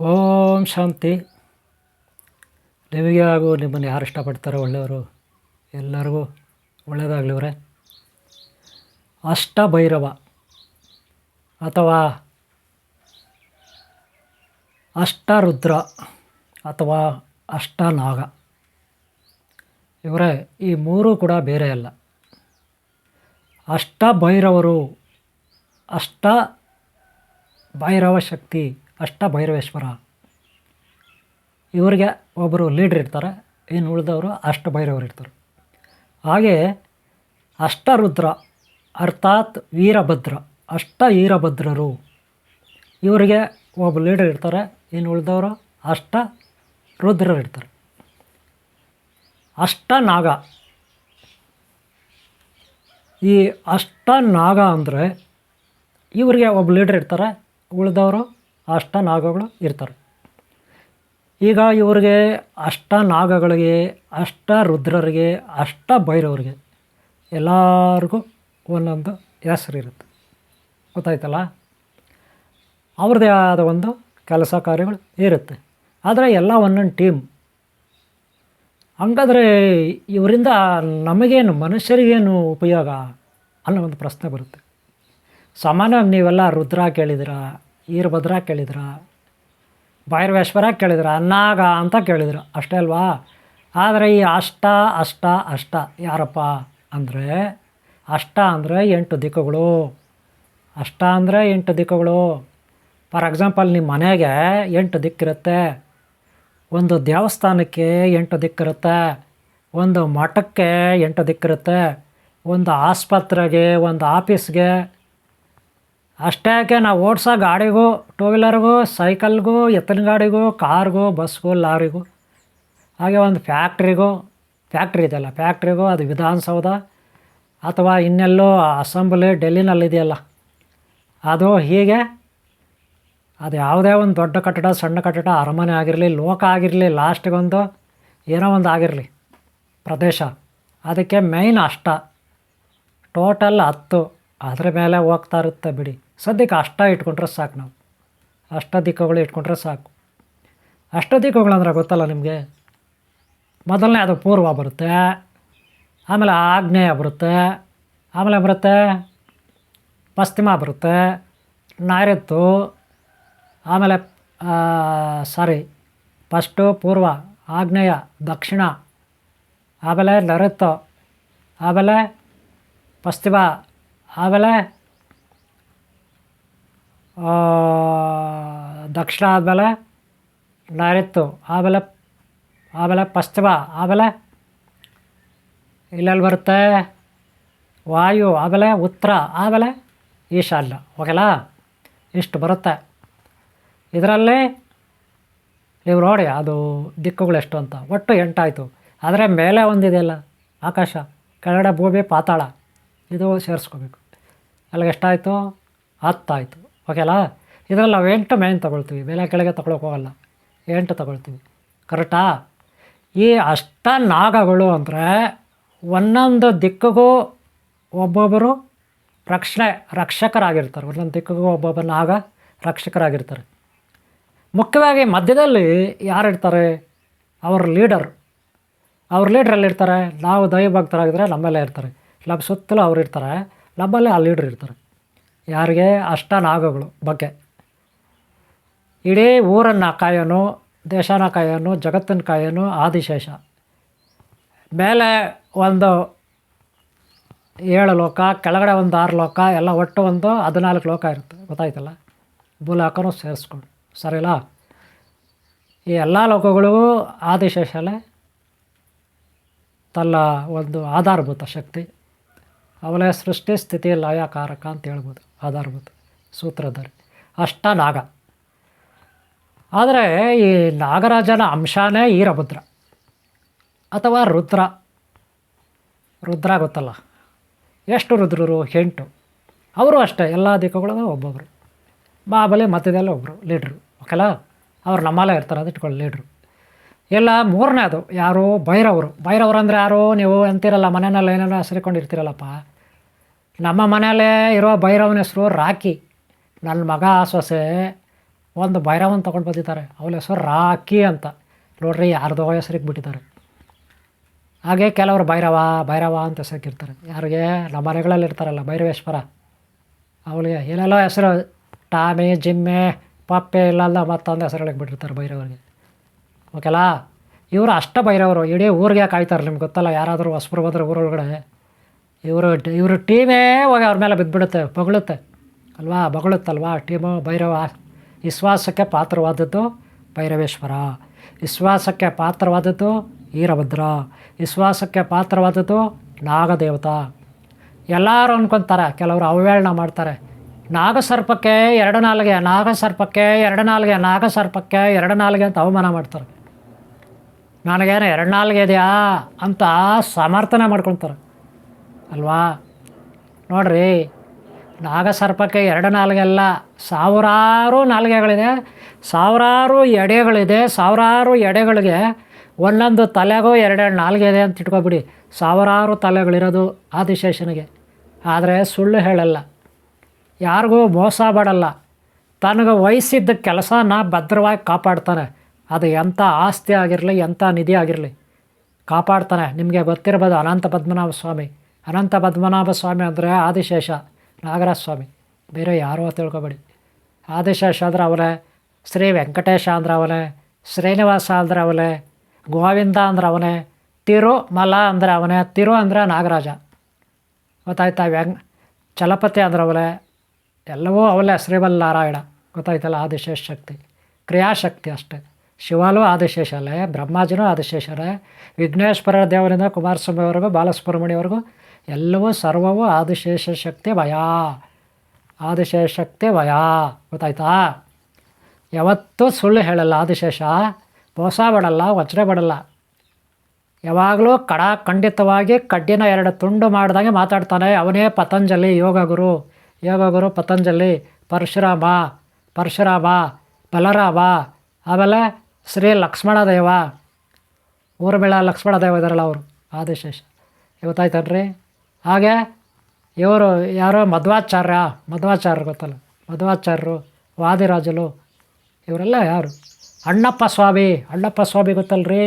ಓಂ ಶಾಂತಿ. ನಿಮಗೆ ಹಾಗೂ ನಿಮ್ಮನ್ನು ಯಾರು ಇಷ್ಟಪಡ್ತಾರೋ ಒಳ್ಳೆಯವರು ಎಲ್ಲರಿಗೂ ಒಳ್ಳೆಯದಾಗಲಿವ್ರೆ ಅಷ್ಟಭೈರವ ಅಥವಾ ಅಷ್ಟರುದ್ರ ಅಥವಾ ಅಷ್ಟನಾಗ. ಇವರೇ, ಈ ಮೂರೂ ಕೂಡ ಬೇರೆ ಅಲ್ಲ. ಅಷ್ಟಭೈರವರು ಅಷ್ಟ ಭೈರವ ಶಕ್ತಿ ಅಷ್ಟ ಭೈರವೇಶ್ವರ ಇವರಿಗೆ ಒಬ್ಬರು ಲೀಡ್ರ್ ಇರ್ತಾರೆ, ಇನ್ನು ಉಳಿದವರು ಅಷ್ಟಭೈರವರು ಇರ್ತಾರೆ ಹಾಗೆ ಅಷ್ಟರುದ್ರ, ಅರ್ಥಾತ್ ವೀರಭದ್ರ ಅಷ್ಟ ವೀರಭದ್ರರು ಇವರಿಗೆ ಒಬ್ಬ ಲೀಡರ್ ಇರ್ತಾರೆ, ಇನ್ನು ಉಳಿದವರು ಅಷ್ಟ ರುದ್ರರು ಇರ್ತಾರೆ ಅಷ್ಟನಾಗ. ಈ ಅಷ್ಟನಾಗ ಅಂದರೆ, ಇವರಿಗೆ ಒಬ್ಬ ಲೀಡರ್ ಇರ್ತಾರೆ, ಉಳಿದವರು ಅಷ್ಟ ನಾಗಗಳು ಇರ್ತಾರೆ. ಈಗ ಇವರಿಗೆ ಅಷ್ಟ ನಾಗಗಳಿಗೆ ಅಷ್ಟ ರುದ್ರರಿಗೆ ಅಷ್ಟ ಭೈರವರಿಗೆ ಎಲ್ಲರಿಗೂ ಒಂದೊಂದು ಹೆಸರು ಇರುತ್ತೆ. ಗೊತ್ತಾಯ್ತಲ್ಲ? ಅವ್ರದ್ದೇ ಆದ ಒಂದು ಕೆಲಸ ಕಾರ್ಯಗಳು ಇರುತ್ತೆ. ಆದರೆ ಎಲ್ಲ ಒಂದೊಂದು ಟೀಮ್ ಹಂಗಾದ್ರೆ ಇವರಿಂದ ನಮಗೇನು ಮನುಷ್ಯರಿಗೇನು ಉಪಯೋಗ ಅನ್ನೋ ಒಂದು ಪ್ರಶ್ನೆ ಬರುತ್ತೆ. ಸಾಮಾನ್ಯವಾಗಿ ನೀವೆಲ್ಲ ರುದ್ರ ಕೇಳಿದಿರ ಈರಭದ್ರ ಕೇಳಿದ್ರ? ಭೈರವೇಶ್ವರ ಕೇಳಿದ್ರ? ಅನ್ನಾಗ ಅಂತ ಕೇಳಿದ್ರು. ಅಷ್ಟೇ ಅಲ್ವಾ? ಆದರೆ ಈ ಅಷ್ಟ ಅಷ್ಟ ಅಷ್ಟ ಯಾರಪ್ಪ ಅಂದರೆ ಅಷ್ಟ ಅಂದರೆ ಎಂಟು ದಿಕ್ಕುಗಳು. ಅಷ್ಟ ಅಂದರೆ ಎಂಟು ದಿಕ್ಕುಗಳು. ಫಾರ್ ಎಕ್ಸಾಂಪಲ್ ನಿಮ್ಮ ಮನೆಗೆ ಎಂಟು ದಿಕ್ಕಿರುತ್ತೆ ಒಂದು ದೇವಸ್ಥಾನಕ್ಕೆ ಎಂಟು ದಿಕ್ಕಿರುತ್ತೆ ಒಂದು ಮಠಕ್ಕೆ ಎಂಟು ದಿಕ್ಕಿರುತ್ತೆ ಒಂದು ಆಸ್ಪತ್ರೆಗೆ, ಒಂದು ಆಫೀಸ್ಗೆ ಅಷ್ಟೇಕೆ ನಾವು ಓಡಿಸೋ ಗಾಡಿಗೂ ಟೂ ವೀಲರ್ಗೂ ಸೈಕಲ್ಗೂ ಎತ್ತಿನ ಗಾಡಿಗೂ ಕಾರ್ಗೂ ಬಸ್ಗೂ ಲಾರಿಗೂ, ಹಾಗೆ ಒಂದು ಫ್ಯಾಕ್ಟ್ರಿಗೂ ಫ್ಯಾಕ್ಟ್ರಿ ಇದೆಯಲ್ಲ ಫ್ಯಾಕ್ಟ್ರಿಗೂ ಅದು ವಿಧಾನಸೌಧ ಅಥವಾ ಇನ್ನೆಲ್ಲೋ ಅಸೆಂಬ್ಲಿ ಡೆಲ್ಲಿನಲ್ಲಿದೆಯಲ್ಲ. ಅದು ಹೀಗೆ, ಅದು ಯಾವುದೇ ಒಂದು ದೊಡ್ಡ ಕಟ್ಟಡ, ಸಣ್ಣ ಕಟ್ಟಡ, ಅರಮನೆ ಆಗಿರಲಿ, ಲೋಕ ಆಗಿರಲಿ ಲಾಸ್ಟಿಗೊಂದು ಏನೋ ಒಂದು ಆಗಿರಲಿ, ಪ್ರದೇಶ, ಅದಕ್ಕೆ ಮೇಯ್ನ್ ಅಷ್ಟ. ಟೋಟಲ್ ಹತ್ತು. ಅದ್ರ ಮೇಲೆ ಹೋಗ್ತಾ ಇರುತ್ತೆ ಬಿಡಿ. ಸದ್ಯಕ್ಕೆ ಅಷ್ಟ ಇಟ್ಕೊಂಡ್ರೆ ಸಾಕು ನಾವು. ಅಷ್ಟ ದಿಕ್ಕುಗಳು ಇಟ್ಕೊಂಡ್ರೆ ಸಾಕು. ಅಷ್ಟ ದಿಕ್ಕುಗಳಂದ್ರೆ ಗೊತ್ತಲ್ಲ ನಿಮಗೆ? ಮೊದಲನೇ ಅದು ಪೂರ್ವ ಬರುತ್ತೆ. ಆಮೇಲೆ ಆಗ್ನೇಯ ಬರುತ್ತೆ. ಆಮೇಲೆ ಬರುತ್ತೆ ಪಶ್ಚಿಮ ಬರುತ್ತೆ. ನೈಋತ್ತು ಆಮೇಲೆ ಸಾರಿ ಫಸ್ಟು ಪೂರ್ವ, ಆಗ್ನೇಯ, ದಕ್ಷಿಣ. ಆಮೇಲೆ ನೈಋತ್ಯ ಆಮೇಲೆ ಪಶ್ಚಿಮ. ಆಮೇಲೆ ದಕ್ಷಿಣ ಆದಮೇಲೆ ನೈಋತ್ಯ ಆಮೇಲೆ ಆಮೇಲೆ ಪಶ್ಚಿಮ, ಆಮೇಲೆ ಇಲ್ಲೆಲ್ಲಿ ಬರುತ್ತೆ? ವಾಯು, ಆಮೇಲೆ ಉತ್ತರ, ಆಮೇಲೆ ಈಶಾನ್ಯ ಓಕೆಲಾ ಇಷ್ಟು ಬರುತ್ತೆ. ಇದರಲ್ಲಿ ನೀವು ನೋಡಿ, ಅದು ದಿಕ್ಕುಗಳು ಎಷ್ಟು ಅಂತ. ಒಟ್ಟು ಎಂಟಾಯಿತು. ಆದರೆ ಮೇಲೆ ಒಂದಿದೆಯಲ್ಲ ಆಕಾಶ. ಕೆಳಗಡೆ ಭೂಮಿ ಪಾತಾಳ. ಇದು ಸೇರಿಸ್ಕೋಬೇಕು. ಅಲ್ಲಿಗೆ ಎಷ್ಟಾಯಿತು? ಹತ್ತಾಯಿತು. ಓಕೆಲಾ ಇದರಲ್ಲಿ ನಾವು ಎಂಟು ಮೇನ್ ತೊಗೊಳ್ತೀವಿ. ಬೆಲೆ ಕೆಳಗೆ ತೊಗೊಳಕ್ಕೆ ಹೋಗಲ್ಲ. ಎಂಟು ತೊಗೊಳ್ತೀವಿ. ಕರೆಕ್ಟಾ? ಈ ಅಷ್ಟ ನಾಗಗಳು ಅಂದರೆ ಒಂದೊಂದು ದಿಕ್ಕಿಗೂ ಒಬ್ಬೊಬ್ಬರು ರಕ್ಷಣೆ, ರಕ್ಷಕರಾಗಿರ್ತಾರೆ. ಒಂದೊಂದು ದಿಕ್ಕಿಗೂ ಒಬ್ಬೊಬ್ಬ ನಾಗ ರಕ್ಷಕರಾಗಿರ್ತಾರೆ. ಮುಖ್ಯವಾಗಿ ಮಧ್ಯದಲ್ಲಿ ಯಾರು ಇರ್ತಾರೆ? ಅವ್ರ ಲೀಡರ್ ಅವ್ರ ಲೀಡ್ರ್ ಎಲ್ಲಿರ್ತಾರೆ ನಾವು ದೈವಭಕ್ತರಾಗಿದ್ದರೆ ನಮ್ಮಲ್ಲೇ ಇರ್ತಾರೆ. ನಮ್ಮ ಸುತ್ತಲೂ ಅವ್ರು ಇರ್ತಾರೆ. ನಮ್ಮಲ್ಲೇ ಆ ಲೀಡ್ರ್ ಇರ್ತಾರೆ. ಯಾರಿಗೆ? ಅಷ್ಟ ನಾಗಗಳು ಬಗ್ಗೆ. ಇಡೀ ಊರನ್ನು ಕಾಯೋನು, ದೇಶನ ಕಾಯೋನು ಜಗತ್ತಿನ ಕಾಯೋನು ಆದಿಶೇಷ. ಮೇಲೆ ಒಂದು ಏಳು ಲೋಕ, ಕೆಳಗಡೆ ಒಂದು ಆರು ಲೋಕ, ಎಲ್ಲ ಒಟ್ಟು ಒಂದು ಹದಿನಾಲ್ಕು ಲೋಕ ಇರುತ್ತೆ. ಗೊತ್ತಾಯ್ತಲ್ಲ? ಭೂಲೋಕನೂ ಸೇರಿಸ್ಕೊಂಡು. ಸರಿಲ್ಲ ಈ ಎಲ್ಲ ಲೋಕಗಳಿಗೂ ಆದಿಶೇಷಲೇ ತಲ್ಲ ಒಂದು ಆಧಾರಭೂತ ಶಕ್ತಿ. ಅವಲೇ ಸೃಷ್ಟಿ ಸ್ಥಿತಿ ಲಯಕಾರಕ ಅಂತ ಹೇಳ್ಬೋದು ಆಧಾರಭೂತ ಸೂತ್ರಧಾರಿ ಅಷ್ಟ ನಾಗ ಆದರೆ ಈ ನಾಗರಾಜನ ಅಂಶನೇ ಈರಭದ್ರ ಅಥವಾ ರುದ್ರ. ರುದ್ರ ಗೊತ್ತಲ್ಲ. ಎಷ್ಟು ರುದ್ರರು? ಎಂಟು. ಅವರು ಅಷ್ಟೇ, ಎಲ್ಲ ದಿಕ್ಕುಗಳಲ್ಲೂ ಒಬ್ಬೊಬ್ಬರು ಬಾಬಲಿ ಮಧ್ಯದಲ್ಲಿ ಒಬ್ಬರು ಲೀಡ್ರು. ಓಕೆಲ್ಲ ಅವ್ರು ನಮ್ಮಲ್ಲೇ ಇರ್ತಾರೆ, ಅದು ಇಟ್ಕೊಳ್ಳಿ, ಲೀಡ್ರು. ಮೂರನೇ ಅದು ಯಾರು ಭೈರವರು. ಭೈರವರು ಅಂದರೆ ಯಾರು? ನೀವು ಅಂತಿರಲ್ಲ ಮನೆಯಲ್ಲಿ ಏನೇನೋ ಹೆಸರಿಕೊಂಡಿರ್ತೀರಲ್ಲಪ್ಪ. ನಮ್ಮ ಮನೆಯಲ್ಲೇ ಇರೋ ಭೈರವನ ಹೆಸರು ರಾಕಿ ನನ್ನ ಮಗ ಸೊಸೆ ಒಂದು ಭೈರವನ ತೊಗೊಂಡು ಬಂದಿದ್ದಾರೆ. ಅವಳ ಹೆಸರು ರಾಕಿ ಅಂತ. ನೋಡ್ರಿ ಯಾರ್ದೋ ಹೆಸರಿಗೆ ಬಿಟ್ಟಿದ್ದಾರೆ. ಹಾಗೆ ಕೆಲವರು ಭೈರವ ಭೈರವ ಅಂತ ಹೆಸರಿಗಿರ್ತಾರೆ. ಯಾರಿಗೆ? ನಮ್ಮ ಮನೆಗಳಲ್ಲಿ ಇರ್ತಾರಲ್ಲ ಭೈರವೇಶ್ವರ. ಅವಳಿಗೆ ಏನೆಲ್ಲೋ ಹೆಸರು? ಟಾಮಿ, ಜಿಮ್ಮೆ, ಪಪ್ಪೆ ಇಲ್ಲಲ್ಲ ಮತ್ತೊಂದು ಹೆಸರುಗಳಿಗೆ ಬಿಟ್ಟಿರ್ತಾರೆ ಭೈರವರಿಗೆ. ಓಕೆಲಾ? ಇವರು ಅಷ್ಟ ಭೈರವರು. ಇಡೀ ಊರಿಗೆ ಕಾಯ್ತಾರೆ ನಿಮ್ಗೆ ಗೊತ್ತಲ್ಲ. ಯಾರಾದರೂ ಹೊಸಬ್ರು ಬಂದರೆ ಊರೊಳಗಡೆ ಇವರು ಇವರು ಟೀಮೇ ಹೋಗಿ ಅವ್ರ ಮೇಲೆ ಬಿದ್ದುಬಿಡುತ್ತೆ ಬಗಳುತ್ತೆ. ಅಲ್ವಾ? ಬಗಳುತ್ತಲ್ವಾ? ಟೀಮು ಭೈರವ ವಿಶ್ವಾಸಕ್ಕೆ ಪಾತ್ರವಾದದ್ದು ಭೈರವೇಶ್ವರ. ವಿಶ್ವಾಸಕ್ಕೆ ಪಾತ್ರವಾದದ್ದು ವೀರಭದ್ರ. ವಿಶ್ವಾಸಕ್ಕೆ ಪಾತ್ರವಾದದ್ದು ನಾಗದೇವತ. ಎಲ್ಲರೂ ಅಂದ್ಕೊತಾರೆ ಕೆಲವರು ಅವಹೇಳನ ಮಾಡ್ತಾರೆ. ನಾಗಸರ್ಪಕ್ಕೆ ಎರಡು ನಾಲ್ಗೆ, ನಾಗಸರ್ಪಕ್ಕೆ ಎರಡು ನಾಲ್ಗೆ, ನಾಗಸರ್ಪಕ್ಕೆ ಎರಡು ನಾಲ್ಗೆ ಅಂತ ಅವಮಾನ ಮಾಡ್ತಾರೆ. ನನಗೇನು ಎರಡು ನಾಲ್ಗೆ ಇದೆಯಾ ಅಂತ ಸಮರ್ಥನೆ ಮಾಡ್ಕೊತಾರೆ. ಅಲ್ವಾ? ನೋಡ್ರಿ, ನಾಗಸರ್ಪಕ್ಕೆ ಎರಡು ನಾಲ್ಗೆಲ್ಲ ಸಾವಿರಾರು ನಾಲ್ಗೆಗಳಿದೆ, ಸಾವಿರಾರು ಎಡೆಗಳಿದೆ, ಸಾವಿರಾರು ಎಡೆಗಳಿಗೆ ಒಂದೊಂದು ತಲೆಗೂ ಎರಡೆರಡು ನಾಲ್ಗೆ ಇದೆ ಅಂತ ಇಟ್ಕೊಬಿಡಿ. ಸಾವಿರಾರು ತಲೆಗಳಿರೋದು ಆದಿಶೇಷನಿಗೆ. ಆದರೆ ಸುಳ್ಳು ಹೇಳಲ್ಲ. ಯಾರಿಗೂ ಮೋಸ ಮಾಡಲ್ಲ. ತನಗೆ ವಹಿಸಿದ್ದ ಕೆಲಸನ ಭದ್ರವಾಗಿ ಕಾಪಾಡ್ತಾನೆ. ಅದು ಎಂಥ ಆಸ್ತಿ ಆಗಿರಲಿ, ಎಂಥ ನಿಧಿ ಆಗಿರಲಿ. ಕಾಪಾಡ್ತಾನೆ. ನಿಮಗೆ ಗೊತ್ತಿರ್ಬೋದು ಅನಂತ ಪದ್ಮನಾಭ ಸ್ವಾಮಿ ಅನಂತ ಪದ್ಮನಾಭ ಸ್ವಾಮಿ ಅಂದರೆ ಆದಿಶೇಷ, ನಾಗರಾಜ ಸ್ವಾಮಿ. ಬೇರೆ ಯಾರೋ ತಿಳ್ಕೊಬೇಡಿ. ಆದಿಶೇಷ ಅಂದ್ರೆ ಅವನೇ, ಶ್ರೀ ವೆಂಕಟೇಶ ಅಂದ್ರೆ ಅವನೇ, ಶ್ರೀನಿವಾಸ ಅಂದ್ರೆ ಅವನೇ, ಗೋವಿಂದ ಅಂದ್ರೆ ಅವನೇ, ತಿರುಮಲ ಅಂದರೆ ಅವನೇ, ತಿರು ಅಂದರೆ ನಾಗರಾಜ. ಗೊತ್ತಾಯ್ತಾ ವ್ಯಂಗ್ ಚಲಪತಿ ಅಂದ್ರೆ ಅವಲೇ ಎಲ್ಲವೂ ಅವಲೇ ಶ್ರೀವಲ್ನಾರಾಯಣ ಗೊತ್ತಾಯ್ತಲ್ಲ ಆದಿಶೇಷ ಶಕ್ತಿ? ಕ್ರಿಯಾಶಕ್ತಿ ಅಷ್ಟೇ. ಶಿವಲು ಆದಿಶೇಷಲೇ ಬ್ರಹ್ಮಾಜಿನೂ ಆದಿಶೇಷರೇ, ವಿಘ್ನೇಶ್ವರ ದೇವರಿಂದ ಕುಮಾರಸ್ವಾಮಿವರೆಗೂ, ಬಾಲಸುಬ್ರಹ್ಮಣ್ಯವರೆಗೂ ಎಲ್ಲವೂ ಸರ್ವವೂ ಆದಿಶೇಷ ಶಕ್ತಿ ಭಯ. ಆದಿಶೇಷ ಶಕ್ತಿ ಭಯ. ಗೊತ್ತಾಯ್ತಾ? ಯಾವತ್ತೂ ಸುಳ್ಳು ಹೇಳಲ್ಲ ಆದಿಶೇಷ. ಮೋಸ ಬಡಲ್ಲ ವಜ್ರ ಬಡಲ್ಲ ಯಾವಾಗಲೂ ಕಡ ಖಂಡಿತವಾಗಿ ಕಡ್ಡಿನ ಎರಡು ತುಂಡು ಮಾಡಿದಂಗೆ ಮಾತಾಡ್ತಾನೆ. ಅವನೇ ಪತಂಜಲಿ, ಯೋಗ ಗುರು. ಯೋಗ ಗುರು, ಪತಂಜಲಿ, ಪರಶುರಾಮ ಪರಶುರಾಮ, ಬಲರಾಮ. ಆಮೇಲೆ ಶ್ರೀ ಲಕ್ಷ್ಮಣದೇವ ಊರ್ಮಿಳ ಲಕ್ಷ್ಮಣದೇವ ಇದಾರಲ್ಲ ಅವರು, ಆದಿಶೇಷ. ಗೊತ್ತಾಯ್ತನ್ರಿ? ಹಾಗೆ ಇವರು ಯಾರೋ ಮಧ್ವಾಚಾರ್ಯ ಮಧ್ವಾಚಾರ್ಯ ಗೊತ್ತಲ್ಲ, ಮಧ್ವಾಚಾರ್ಯರು ವಾದಿರಾಜಲು ಇವರೆಲ್ಲ ಯಾರು? ಅಣ್ಣಪ್ಪ ಸ್ವಾಮಿ ಅಣ್ಣಪ್ಪ ಸ್ವಾಮಿ ಗೊತ್ತಲ್ರಿ?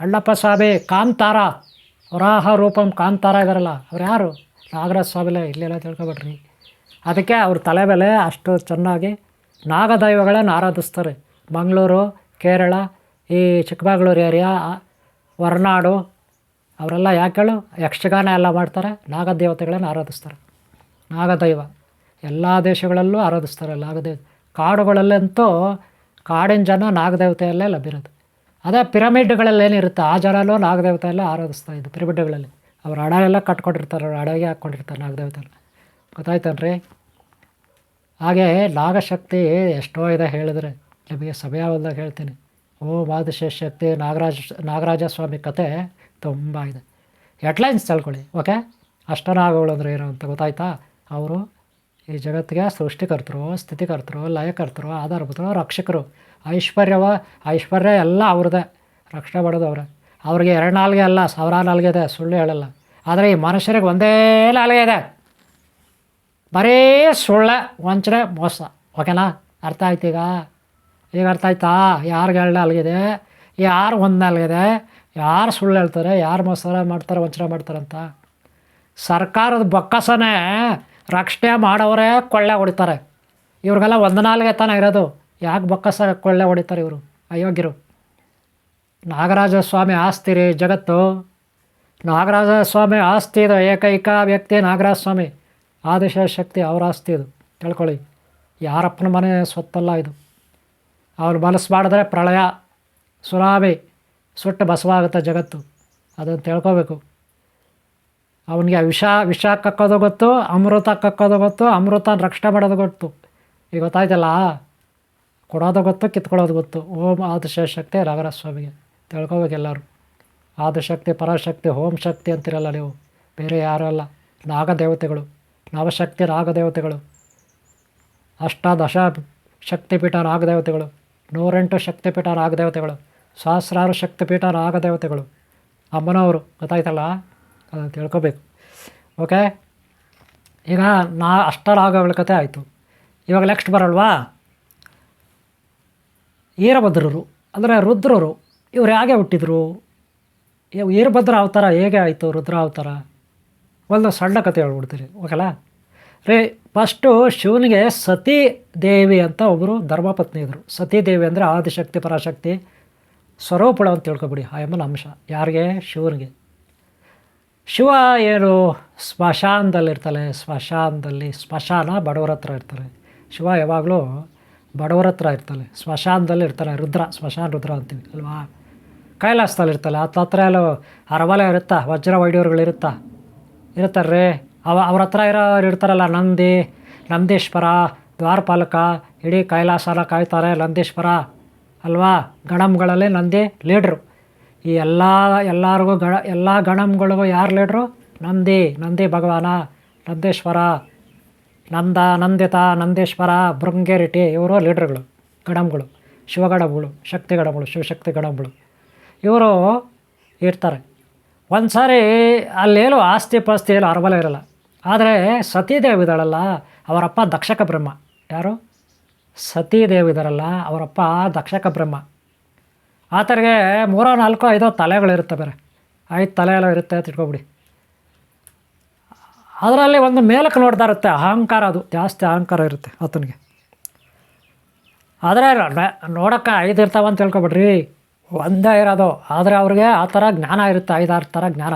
ಅಣ್ಣಪ್ಪ ಸ್ವಾಮಿ ಕಾಂತಾರ, ವರಾಹ ರೂಪಂ ಕಾಂತಾರ ಇದಾರಲ್ಲ, ಅವ್ರು ಯಾರು? ನಾಗರಾಜ ಸ್ವಾಮಿಲೇ ಇಲ್ಲೆಲ್ಲ ತಿಳ್ಕೊಬೇಡ್ರಿ. ಅದಕ್ಕೆ ಅವ್ರ ತಲೆ ಮೇಲೆ ಅಷ್ಟು ಚೆನ್ನಾಗಿ ನಾಗದೈವಗಳನ್ನು ಆರಾಧಿಸ್ತಾರೆ. ಮಂಗಳೂರು, ಕೇರಳ, ಈ ಚಿಕ್ಕಮಗಳೂರು ಏರಿಯಾ ಹೊರನಾಡು ಅವರೆಲ್ಲ ಯಾಕೆ ಹೇಳು ಯಕ್ಷಗಾನ ಎಲ್ಲ ಮಾಡ್ತಾರೆ, ನಾಗದೇವತೆಗಳನ್ನು ಆರಾಧಿಸ್ತಾರೆ. ನಾಗದೈವ. ಎಲ್ಲ ದೇಶಗಳಲ್ಲೂ ಆರಾಧಿಸ್ತಾರೆ ನಾಗದೇವ. ಕಾಡುಗಳಲ್ಲಂತೂ ಕಾಡಿನ ಜನ ನಾಗದೇವತೆಯಲ್ಲೇ ಲಭ್ಯರೋದು ಅದೇ ಪಿರಮಿಡ್ಗಳಲ್ಲಿ ಏನಿರುತ್ತೆ, ಆ ಜನನೂ ನಾಗದೇವತೆಯಲ್ಲೇ ಆರಾಧಿಸ್ತಾ ಇದ್ದು ಪಿರಮಿಡ್ಗಳಲ್ಲಿ. ಅವ್ರು ಹಣ ಎಲ್ಲ ಕಟ್ಕೊಂಡಿರ್ತಾರೆ, ಅವ್ರು ಹಡಗೆ ಹಾಕ್ಕೊಂಡಿರ್ತಾರೆ ನಾಗದೇವತೆ ಗೊತ್ತಾಯ್ತನ್ರಿ? ಹಾಗೆ ನಾಗಶಕ್ತಿ ಎಷ್ಟೋ ಇದೆ ಹೇಳಿದ್ರೆ. ನಿಮಗೆ ಸಮಯ ಹೇಳ್ತೀನಿ. ಓ ಮಾದಶೇಷ ಶಕ್ತಿ ನಾಗರಾಜ ನಾಗರಾಜ ಸ್ವಾಮಿ ಕತೆ. ತುಂಬ ಇದೆ. ಹೆಡ್ಲೈನ್ಸ್ ತಿಳ್ಕೊಳ್ಳಿ ಓಕೆ ಅಷ್ಟನಾಗಗಳು ಅಂದರೆ ಏನು ಅಂತ ಗೊತ್ತಾಯ್ತಾ? ಅವರು ಈ ಜಗತ್ತಿಗೆ ಸೃಷ್ಟಿಕರ್ತರು, ಸ್ಥಿತಿಕರ್ತರು, ಲಯಕರ್ತರು, ಆಧಾರಭೂತರು, ರಕ್ಷಕರು. ಐಶ್ವರ್ಯವ, ಐಶ್ವರ್ಯ ಎಲ್ಲ ಅವ್ರದ್ದೇ. ರಕ್ಷಣೆ ಮಾಡೋದು ಅವರೇ. ಅವ್ರಿಗೆ ಎರಡು ನಾಲ್ಗೆ ಅಲ್ಲ, ಸಾವಿರಾರು ನಾಲ್ಗೆ ಇದೆ, ಸುಳ್ಳು ಹೇಳಲ್ಲ. ಆದರೆ ಈ ಮನುಷ್ಯರಿಗೆ ಒಂದೇ ನಾಲ್ಗೆ ಇದೆ. ಬರೀ ಸುಳ್ಳೆ, ವಂಚನೆ, ಮೋಸ. ಓಕೆನಾ? ಅರ್ಥ ಆಯ್ತು ಈಗ? ಈಗ ಅರ್ಥ ಆಯ್ತಾ? ಯಾರಿಗೆ ಎರಡು ನಾಲ್ಗಿದೆ ಯಾರು ಒಂದು ನಾಲ್ಗಿದೆ ಯಾರು ಸುಳ್ಳು ಹೇಳ್ತಾರೆ, ಯಾರು ಮಸಾಲ ಮಾಡ್ತಾರೆ, ವಂಚನೆ ಮಾಡ್ತಾರಂತ? ಸರ್ಕಾರದ ಬೊಕ್ಕಸನೇ ರಕ್ಷಣೆ ಮಾಡೋರೇ ಕೊಳ್ಳೆ ಹೊಡಿತಾರೆ. ಇವ್ರಿಗೆಲ್ಲ ಒಂದು ನಾಲ್ಗೆ ತಾನೇ ಇರೋದು. ಯಾಕೆ ಬೊಕ್ಕಸ ಕೊಳ್ಳೆ ಹೊಡಿತಾರೆ ಇವರು? ಅಯೋಗ್ಯರು. ನಾಗರಾಜ ಸ್ವಾಮಿ ಆಸ್ತಿ ರೀ ಜಗತ್ತು. ನಾಗರಾಜ ಸ್ವಾಮಿ ಆಸ್ತಿ ಇದು ಏಕೈಕ ವ್ಯಕ್ತಿ ನಾಗರಾಜ ಸ್ವಾಮಿ ಆದೇಶ ಶಕ್ತಿ ಅವ್ರ ಆಸ್ತಿ ಇದು. ತಿಳ್ಕೊಳ್ಳಿ. ಯಾರಪ್ಪನ ಮನೆ ಸ್ವತ್ತಲ್ಲ ಇದು. ಅವ್ರು ಮನಸ್ಸು ಮಾಡಿದ್ರೆ ಪ್ರಳಯ, ಸುನಾಮಿ. ಸುಟ್ಟು ಬಸವಾಗುತ್ತೆ ಜಗತ್ತು. ಅದನ್ನು ತಿಳ್ಕೊಬೇಕು ಅವನಿಗೆ ವಿಷ ವಿಷ ಕಕ್ಕೋದು ಗೊತ್ತು, ಅಮೃತ ಕಕ್ಕೋದು ಗೊತ್ತು ಅಮೃತ ರಕ್ಷಣೆ ಮಾಡೋದು ಗೊತ್ತು. ಈಗ ಗೊತ್ತಾಯ್ತಲ್ಲ? ಕೊಡೋದು ಗೊತ್ತು, ಕಿತ್ಕೊಳ್ಳೋದು ಗೊತ್ತು. ಓಂ ಆದಿಶಕ್ತಿ ನಾಗರಾಜ ಸ್ವಾಮಿಗೆ ತಿಳ್ಕೊಬೇಕು ಎಲ್ಲರೂ. ಆದಿಶಕ್ತಿ ಪರಶಕ್ತಿ, ಓಂ ಶಕ್ತಿ ಅಂತಿರಲ್ಲ ನೀವು. ಬೇರೆ ಯಾರೂ ಅಲ್ಲ. ನಾಗದೇವತೆಗಳು. ನವಶಕ್ತಿ, ನಾಗದೇವತೆಗಳು. ಅಷ್ಟಾದಶ ಶಕ್ತಿಪೀಠ ನಾಗದೇವತೆಗಳು. ನೂರೆಂಟು ಶಕ್ತಿಪೀಠ ನಾಗದೇವತೆಗಳು. ಸಹಸ್ರಾರು ಶಕ್ತಿಪೀಠ ನಾಗದೇವತೆಗಳು ಅಮ್ಮನವರು ಗೊತ್ತಾಯ್ತಲ್ಲ? ಅದನ್ನು ತಿಳ್ಕೊಬೇಕು. ಓಕೆ? ಈಗ ನಾ ಅಷ್ಟರಾಗಗಳ ಕತೆ ಆಯಿತು. ಇವಾಗ ನೆಕ್ಸ್ಟ್ ಬರಲ್ವಾ? ವೀರಭದ್ರರು, ಅಂದರೆ ರುದ್ರರು, ಇವ್ರು ಹೇಗೆ ಹುಟ್ಟಿದ್ರು? ವೀರಭದ್ರ ಅವತಾರ ಹೇಗೆ ಆಯಿತು ರುದ್ರ ಅವತಾರ ಒಂದು ಸಣ್ಣ ಕತೆ ಹೇಳ್ಬಿಡ್ತೀರಿ ಓಕೆಲ್ಲ ರೀ ಫಸ್ಟು ಶಿವನಿಗೆ ಸತೀ ದೇವಿ ಅಂತ ಒಬ್ಬರು ಧರ್ಮಪತ್ನಿ ಇದ್ದರು ಸತೀ ದೇವಿ ಅಂದರೆ ಆದಿಶಕ್ತಿ, ಪರಾಶಕ್ತಿ. ಸ್ವರೂಪಳು ಅಂತ ತಿಳ್ಕೊಬಿಡಿ. ಆ ಎಂಬನ ಅಂಶ. ಯಾರಿಗೆ? ಶಿವನಿಗೆ. ಶಿವ ಏನು ಸ್ಮಶಾನದಲ್ಲಿರ್ತಾನೆ. ಸ್ಮಶಾನದಲ್ಲಿ ಸ್ಮಶಾನ ಬಡವರ ಹತ್ರ ಇರ್ತಾರೆ ಶಿವ ಯಾವಾಗಲೂ ಬಡವರ ಹತ್ರ ಇರ್ತಾನೆ. ಸ್ಮಶಾನದಲ್ಲಿ ಇರ್ತಾರೆ ರುದ್ರ, ಸ್ಮಶಾನ ರುದ್ರ ಅಂತೀವಿ, ಅಲ್ವಾ? ಕೈಲಾಸದಲ್ಲಿ ಇರ್ತಾನೆ. ಹತ್ತು ಹತ್ರ ಎಲ್ಲ ಅರವಲ ಇರುತ್ತಾ? ವಜ್ರ ವೈಡ್ಯೂರುಗಳಿರುತ್ತಾ ಇರ್ತಾರೆ ಅವ, ಅವ್ರ ಹತ್ರ ಇರೋರು ಇರ್ತಾರಲ್ಲ? ನಂದಿ, ನಂದೀಶ್ವರ, ದ್ವಾರಪಾಲಕ, ಇಡೀ ಕೈಲಾಸನ ಕಾಯ್ತಾರೆ. ನಂದೀಶ್ವರ ಅಲ್ವಾ? ಗಣಮ್ಗಳಲ್ಲೇ ನಂದೇ ಲೀಡ್ರು. ಈ ಎಲ್ಲ, ಎಲ್ಲರಿಗೂ ಗಣ, ಎಲ್ಲ ಗಣಮ್ಗಳಿಗೂ ಯಾರು ಲೀಡ್ರು? ನಂದಿ ನಂದಿ ಭಗವಾನ, ನಂದೇಶ್ವರ, ನಂದ, ನಂದಿತ, ನಂದೇಶ್ವರ ಭೃಂಗೇರಿಟಿ ಇವರು ಲೀಡ್ರ್ಗಳು, ಗಣಮ್ಗಳು ಶಿವಗಣಗಳು ಶಕ್ತಿ ಗಣಗಳು ಶಿವಶಕ್ತಿ ಗಣಗಳು ಇವರು ಇರ್ತಾರೆ. ಒಂದು ಸಾರಿ ಅಲ್ಲೇನು ಆಸ್ತಿ ಪಾಸ್ತಿ ಏನು ಅರಬಲ ಇರಲ್ಲ. ಆದರೆ ಸತೀದೇವಿದಳಲ್ಲ, ಅವರಪ್ಪ ದಕ್ಷಕ ಬ್ರಹ್ಮ. ಯಾರು? ಸತೀದೇವಿ ಇದಾರಲ್ಲ ಅವರಪ್ಪ ದಕ್ಷಕ ಬ್ರಹ್ಮ. ಆತನಿಗೆ ಮೂರೋ ನಾಲ್ಕು ಐದೋ ತಲೆಗಳಿರುತ್ತೆ ಬೇರೆ. ಐದು ತಲೆ ಎಲ್ಲ ಇರುತ್ತೆ ಅಂತ ಇಟ್ಕೊಬಿಡಿ. ಅದರಲ್ಲಿ ಒಂದು ಮೇಲಕ್ಕೆ ನೋಡ್ತಾ ಇರುತ್ತೆ, ಅಹಂಕಾರ ಅದು, ಜಾಸ್ತಿ ಅಹಂಕಾರ ಇರುತ್ತೆ ಆತನಿಗೆ. ಆದರೆ ನೋಡೋಕ್ಕೆ ಐದು ಇರ್ತಾವೆ ಅಂತ ತಿಳ್ಕೊಬಿಡ್ರಿ. ಒಂದೇ ಇರೋದು. ಆದರೆ ಅವ್ರಿಗೆ ಆ ಥರ ಜ್ಞಾನ ಇರುತ್ತೆ, ಐದಾರು ಥರ ಜ್ಞಾನ.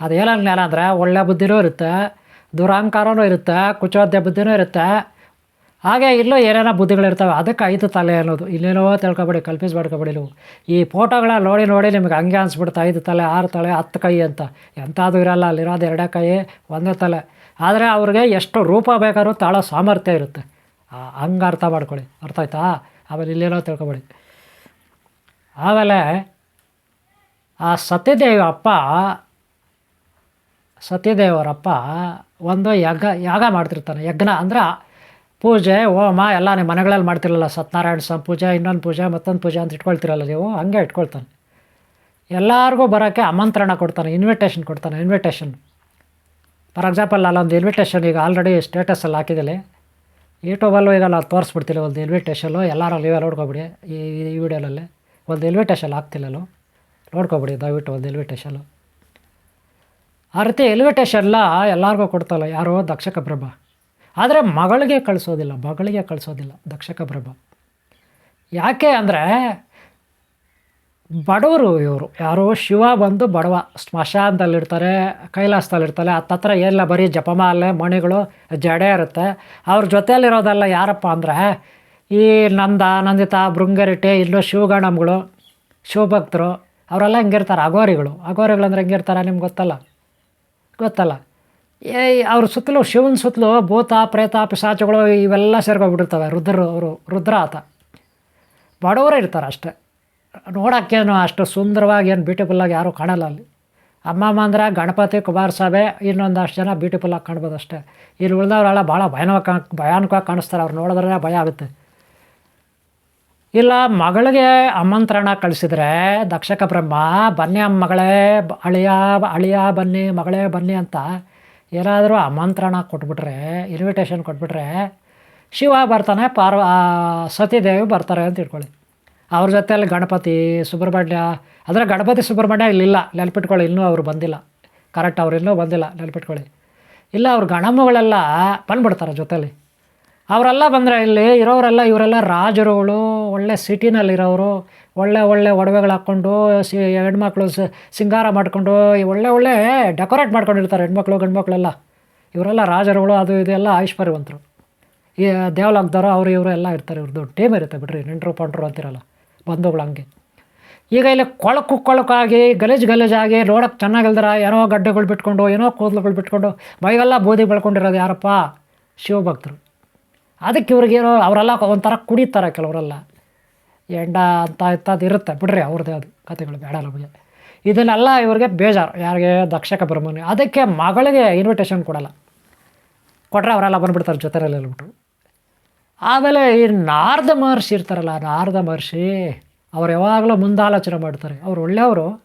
ಅದೇನ ಜ್ಞಾನ ಅಂದರೆ ಒಳ್ಳೆ ಬುದ್ಧಿನೂ ಇರುತ್ತೆ ದುರಹಂಕಾರನೂ ಇರುತ್ತೆ, ಕುಚೋದ್ಯ ಬುದ್ಧಿನೂ ಇರುತ್ತೆ. ಹಾಗೆ ಇಲ್ಲೂ ಏನೇನೋ ಬುದ್ಧಿಗಳಿರ್ತವೆ, ಅದಕ್ಕೆ ಐದು ತಲೆ ಅನ್ನೋದು. ಇಲ್ಲೇನೋ ತಿಳ್ಕೊಬೇಡಿ ಕಲ್ಪಿಸ್ಬೇಡ್ಕೊಬೇಡಿ ನೀವು. ಈ ಫೋಟೋಗಳ ನೋಡಿ ನೋಡಿ ನಿಮಗೆ ಹಂಗೆ ಅನಿಸ್ಬಿಡ್ತು, ಐದು ತಲೆ, ಆರು ತಲೆ, ಹತ್ತು ಕೈ ಅಂತ. ಎಂಥದ್ದು ಇರಲ್ಲ, ಅಲ್ಲಿರೋದು ಎರಡೇ ಕೈ, ಒಂದೇ ತಲೆ. ಆದರೆ ಅವ್ರಿಗೆ ಎಷ್ಟು ರೂಪ ಬೇಕಾದ್ರೂ ತಾಳೋ ಸಾಮರ್ಥ್ಯ ಇರುತ್ತೆ. ಹಂಗೆ ಅರ್ಥ ಮಾಡ್ಕೊಳ್ಳಿ. ಅರ್ಥ ಆಯ್ತಾ? ಆಮೇಲೆ ಇಲ್ಲೇನೋ ತಿಳ್ಕೊಬೇಡಿ. ಆಮೇಲೆ ಆ ಸತ್ಯದೇವ ಅಪ್ಪ, ಸತ್ಯದೇವರಪ್ಪ ಒಂದು ಯಜ್ಞ ಯಾಗ ಮಾಡ್ತಿರ್ತಾನೆ. ಯಜ್ಞ ಅಂದ್ರೆ ಪೂಜೆ ಹೋಮ ಎಲ್ಲ ನಿಮ್ಮ ಮನೆಗಳಲ್ಲಿ ಮಾಡ್ತಿರಲ್ಲ, ಸತ್ಯನಾರಾಯಣ ಸ್ವಾಮಿ ಪೂಜೆ, ಇನ್ನೊಂದು ಪೂಜೆ, ಮತ್ತೊಂದು ಪೂಜೆ ಅಂತ ಇಟ್ಕೊಳ್ತಿರಲ್ಲ ನೀವು, ಹಂಗೆ ಇಟ್ಕೊಳ್ತಾನೆ. ಎಲ್ಲರಿಗೂ ಬರೋಕ್ಕೆ ಆಮಂತ್ರಣ ಕೊಡ್ತಾನೆ ಇನ್ವಿಟೇಷನ್ ಕೊಡ್ತಾನೆ ಇನ್ವಿಟೇಷನ್ ಫಾರ್ ಎಕ್ಸಾಂಪಲ್ ಅಲ್ಲೊಂದು ಇನ್ವಿಟೇಷನ್ ಈಗ ಆಲ್ರೆಡಿ ಸ್ಟೇಟಸಲ್ಲಿ ಹಾಕಿದ್ದೀನಿ ಯೂಟ್ಯೂಬಲ್ಲೂ ಈಗ ನಾನು ತೋರಿಸ್ಬಿಡ್ತೀನಿ, ಒಂದು ಇನ್ವಿಟೇಷನ್ನು ಎಲ್ಲರೂ ನೀವೇ ನೋಡ್ಕೊಬಿಡಿ, ಈ ಈ ವಿಡಿಯೋನಲ್ಲಿ ಒಂದು ಇನ್ವಿಟೇಷನ್ ಹಾಕ್ತಿಲ್ಲಲ್ಲೋ ನೋಡ್ಕೊಬಿಡಿ, ದಯವಿಟ್ಟು ಒಂದು ಇನ್ವಿಟೇಷನ್ನು ಆ ರೀತಿ ಇನ್ವಿಟೇಷನ್ನ ಎಲ್ಲರಿಗೂ ಕೊಡ್ತಲ್ಲ ಯಾರೋ ದಕ್ಷಕ ಬ್ರಹ್ಮ ಆದರೆ ಮಗಳಿಗೆ ಕಳಿಸೋದಿಲ್ಲ ಮಗಳಿಗೆ ಕಳಿಸೋದಿಲ್ಲ ದಕ್ಷಕ ಬ್ರಹ್ಮ ಯಾಕೆ ಅಂದರೆ ಬಡವರು ಇವರು. ಯಾರೋ ಶಿವ ಬಂದು ಬಡವ, ಸ್ಮಶಾನದಲ್ಲಿರ್ತಾರೆ ಕೈಲಾಸದಲ್ಲಿರ್ತಾರೆ ಹತ್ತತ್ರ ಎಲ್ಲ ಬರೀ ಜಪಮಾಲೆ, ಮಣಿಗಳು, ಜಡೆ ಇರುತ್ತೆ. ಅವ್ರ ಜೊತೆಯಲ್ಲಿರೋದೆಲ್ಲ ಯಾರಪ್ಪ ಅಂದರೆ ಈ ನಂದ, ನಂದಿತ ಭೃಂಗರಿಟೆ ಇಲ್ಲೂ ಶಿವಗಣಮ್ಗಳು ಶಿವಭಕ್ತರು, ಅವರೆಲ್ಲ ಹೆಂಗಿರ್ತಾರೆ? ಅಗೋರಿಗಳು ಅಗೋರಿಗಳು ಅಂದರೆ ಹೆಂಗಿರ್ತಾರೆ ನಿಮ್ಗೆ ಗೊತ್ತಲ್ಲ? ಗೊತ್ತಲ್ಲ. ಏ ಅವ್ರ ಸುತ್ತಲೂ ಶಿವನ ಸುತ್ತಲೂ ಭೂತ, ಪ್ರೇತ ಪಿಶಾಚಗಳು ಇವೆಲ್ಲ ಸೇರ್ಕೊಂಡ್ಬಿಟ್ಟಿರ್ತವೆ. ರುದ್ರರು ಅವರು ರುದ್ರ ಆತ. ಬಡವರೇ ಇರ್ತಾರೆ ಅಷ್ಟೇ. ನೋಡೋಕ್ಕೇನು ಅಷ್ಟು ಸುಂದರವಾಗಿ ಏನು ಬ್ಯೂಟಿಫುಲ್ಲಾಗಿ ಯಾರೂ ಕಾಣಲ್ಲ ಅಲ್ಲಿ. ಅಮ್ಮ ಅಂದ್ರೆ ಗಣಪತಿ ಕುಮಾರಸ್ವಾಮಿ ಇನ್ನೊಂದಷ್ಟು ಜನ ಬ್ಯೂಟಿಫುಲ್ಲಾಗಿ ಕಾಣ್ಬೋದು ಅಷ್ಟೇ. ಇಲ್ಲಿ ಉಳಿದವರೆಲ್ಲ ಭಾಳ ಭಯಾನಕ, ಭಯಾನಕವಾಗಿ ಕಾಣಿಸ್ತಾರೆ. ಅವ್ರು ನೋಡಿದ್ರೆ ಭಯ ಆಗುತ್ತೆ. ಇಲ್ಲ, ಮಗಳಿಗೆ ಆಮಂತ್ರಣ ಕಳಿಸಿದ್ರೆ ದಕ್ಷಕ ಬ್ರಹ್ಮ, ಬನ್ನಿ ಮಗಳೇ ಅಳಿಯ ಅಳಿಯ ಬನ್ನಿ, ಮಗಳೇ ಬನ್ನಿ ಅಂತ ಏನಾದರೂ ಆಮಂತ್ರಣ ಕೊಟ್ಬಿಟ್ರೆ ಇನ್ವಿಟೇಷನ್ ಕೊಟ್ಬಿಟ್ರೆ, ಶಿವ ಬರ್ತಾನೆ, ಪಾರ್ವ ಸತೀದೇವಿ ಬರ್ತಾರೆ ಅಂತ ಇಟ್ಕೊಳ್ಳಿ. ಅವ್ರ ಜೊತೆಯಲ್ಲಿ ಗಣಪತಿ, ಸುಬ್ರಹ್ಮಣ್ಯ, ಅಂದರೆ ಗಣಪತಿ, ಸುಬ್ರಹ್ಮಣ್ಯ ಇಲ್ಲಿಲ್ಲ, ನೆನಪಿಟ್ಕೊಳ್ಳಿ, ಇನ್ನೂ ಅವರು ಬಂದಿಲ್ಲ. ಕರೆಕ್ಟ್ ಅವ್ರು ಇನ್ನೂ ಬಂದಿಲ್ಲ, ನೆನಪಿಟ್ಕೊಳ್ಳಿ. ಇಲ್ಲ, ಅವ್ರ ಗಣಮಗಳೆಲ್ಲ ಬಂದುಬಿಡ್ತಾರೆ ಜೊತೆಯಲ್ಲಿ ಅವರೆಲ್ಲ ಬಂದರೆ ಇಲ್ಲಿ ಇರೋರೆಲ್ಲ, ಇವರೆಲ್ಲ ರಾಜರುಗಳು, ಒಳ್ಳೆ ಸಿಟಿನಲ್ಲಿರೋರು ಒಳ್ಳೆ ಒಳ್ಳೆ ಒಡವೆಗಳು ಹಾಕ್ಕೊಂಡು, ಸಿ ಹೆಣ್ಮಕ್ಳು ಸಿಂಗಾರ ಮಾಡಿಕೊಂಡು ಒಳ್ಳೆ ಒಳ್ಳೆ ಡೆಕೋರೇಟ್ ಮಾಡ್ಕೊಂಡಿರ್ತಾರೆ ಹೆಣ್ಮಕ್ಳು, ಗಂಡ್ಮಕ್ಳೆಲ್ಲ. ಇವರೆಲ್ಲ ರಾಜರುಗಳು, ಅದು ಇದೆಲ್ಲ ಐಶ್ವರ್ಯವಂತರು. ಈ ದೇವಲಾಗ್ದವರು, ಅವರು ಇವರು ಎಲ್ಲ ಇರ್ತಾರೆ. ಇವ್ರದ್ದು ಟೀಮ್ ಇರುತ್ತೆ ಬಿಡ್ರಿ, ನೆಂಟರು, ಪಂಟ್ರು ಅಂತಿರಲ್ಲ, ಬಂಧುಗಳು ಹಂಗೆ. ಈಗ ಇಲ್ಲಿ ಕೊಳಕು ಕೊಳಕಾಗಿ, ಗಲೀಜು ಗಲೀಜಾಗಿ ನೋಡೋಕ್ಕೆ ಚೆನ್ನಾಗಿಲ್ದರ ಏನೋ ಗಡ್ಡೆಗಳು ಬಿಟ್ಕೊಂಡು, ಏನೋ ಕೂದಲುಗಳು ಬಿಟ್ಕೊಂಡು, ಮೈಗೆಲ್ಲ ಬೂದಿ ಬೆಳ್ಕೊಂಡಿರೋದು ಯಾರಪ್ಪ? ಶಿವಭಕ್ತರು. ಅದಕ್ಕೆ ಇವ್ರಿಗೇನೋ ಅವರೆಲ್ಲ ಒಂಥರ ಕುಡಿತಾರೆ ಕೆಲವರೆಲ್ಲ. ಎಂಡ ಅಂತ ಇಂಥದ್ದು ಇರುತ್ತೆ ಬಿಡ್ರಿ ಅವ್ರದ್ದೇ ಅದು ಕತೆಗಳು ಬೇಡ ನಮಗೆ. ಇದನ್ನೆಲ್ಲ ಇವ್ರಿಗೆ ಬೇಜಾರು, ಯಾರಿಗೆ ದಕ್ಷಕ ಬ್ರಹ್ಮನಿ. ಅದಕ್ಕೆ ಮಗಳಿಗೆ ಇನ್ವಿಟೇಷನ್ ಕೊಡಲ್ಲ. ಕೊಟ್ಟರೆ ಅವರೆಲ್ಲ ಬಂದುಬಿಡ್ತಾರೆ ಜೊತೆಯಲ್ಲಿ ಹೇಳ್ಬಿಟ್ರು ಆಮೇಲೆ ಈ ನಾರದ ಮಹರ್ಷಿ ಇರ್ತಾರಲ್ಲ, ನಾರದ ಮಹರ್ಷಿ, ಅವ್ರು ಯಾವಾಗಲೂ ಮುಂದಾಲೋಚನೆ ಮಾಡ್ತಾರೆ. ಅವ್ರು ಒಳ್ಳೆಯವರು,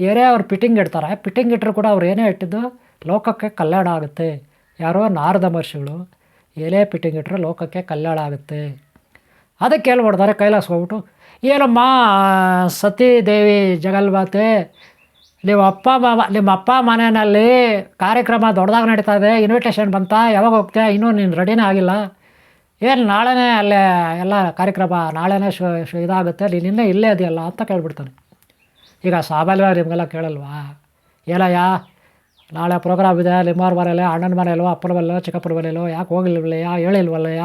ಏನೇ ಅವ್ರು ಪಿಟಿಂಗ್ ಇಡ್ತಾರೆ ಪಿಟ್ಟಿಂಗ್ ಇಟ್ಟರು ಕೂಡ ಅವ್ರು ಏನೇ ಇಟ್ಟಿದ್ದು, ಲೋಕಕ್ಕೆ ಕಲ್ಯಾಣ ಆಗುತ್ತೆ. ಯಾರೋ ನಾರದ ಮಹರ್ಷಿಗಳು, ಏನೇ ಪಿಟ್ಟಿಂಗ್ ಇಟ್ಟರು ಲೋಕಕ್ಕೆ ಕಲ್ಯಾಣ ಆಗುತ್ತೆ. ಅದಕ್ಕೆ ಹೇಳ್ಬಿಡ್ತಾರೆ ಕೈಲಾಸ ಹೋಗ್ಬಿಟ್ಟು. ಏನಮ್ಮ ಸತಿ ದೇವಿ ಜಗಲ್ಮಾತೆ ನಿಮ್ಮ ಅಪ್ಪ ಮಾಮ, ನಿಮ್ಮ ಅಪ್ಪ ಮನೆಯಲ್ಲಿ ಕಾರ್ಯಕ್ರಮ ದೊಡ್ಡದಾಗಿ ನಡೀತಾ ಇದೆ ಇನ್ವಿಟೇಷನ್ ಬಂತಾ, ಯಾವಾಗ ಹೋಗ್ತೀಯ, ಇನ್ನೂ ನೀನು ರೆಡಿನೇ ಆಗಿಲ್ಲ. ಏನು ನಾಳೆನೇ ಅಲ್ಲೇ ಎಲ್ಲ ಕಾರ್ಯಕ್ರಮ, ನಾಳೆನೇ ಶು ಶು ಇದಾಗುತ್ತೆ, ನೀನು ಇನ್ನೇ ಇಲ್ಲೇ ಇದೆಯಲ್ಲ ಅಂತ ಕೇಳ್ಬಿಡ್ತಾನೆ. ಈಗ ಸಾಮಾನ್ಯ ನಿಮಗೆಲ್ಲ ಕೇಳಲ್ವಾ? ಏನಯ್ಯ, ನಾಳೆ ಪ್ರೋಗ್ರಾಮ್ ಇದೆ ನಿಮ್ಮವ್ರ ಮನೆಯಲ್ಲೋ ಅಣ್ಣನ ಮನೆಯಲ್ಲೋ, ಅಪ್ಪನ ಮನೆಯಲ್ಲೋ, ಚಿಕ್ಕಪ್ಪನ ಮನೆಯಲ್ಲೋ, ಯಾಕೆ ಹೋಗಿಲ್ವಲ್ಲಯ್ಯ ಹೇಳಿಲ್ವಲ್ಲಯ್ಯ?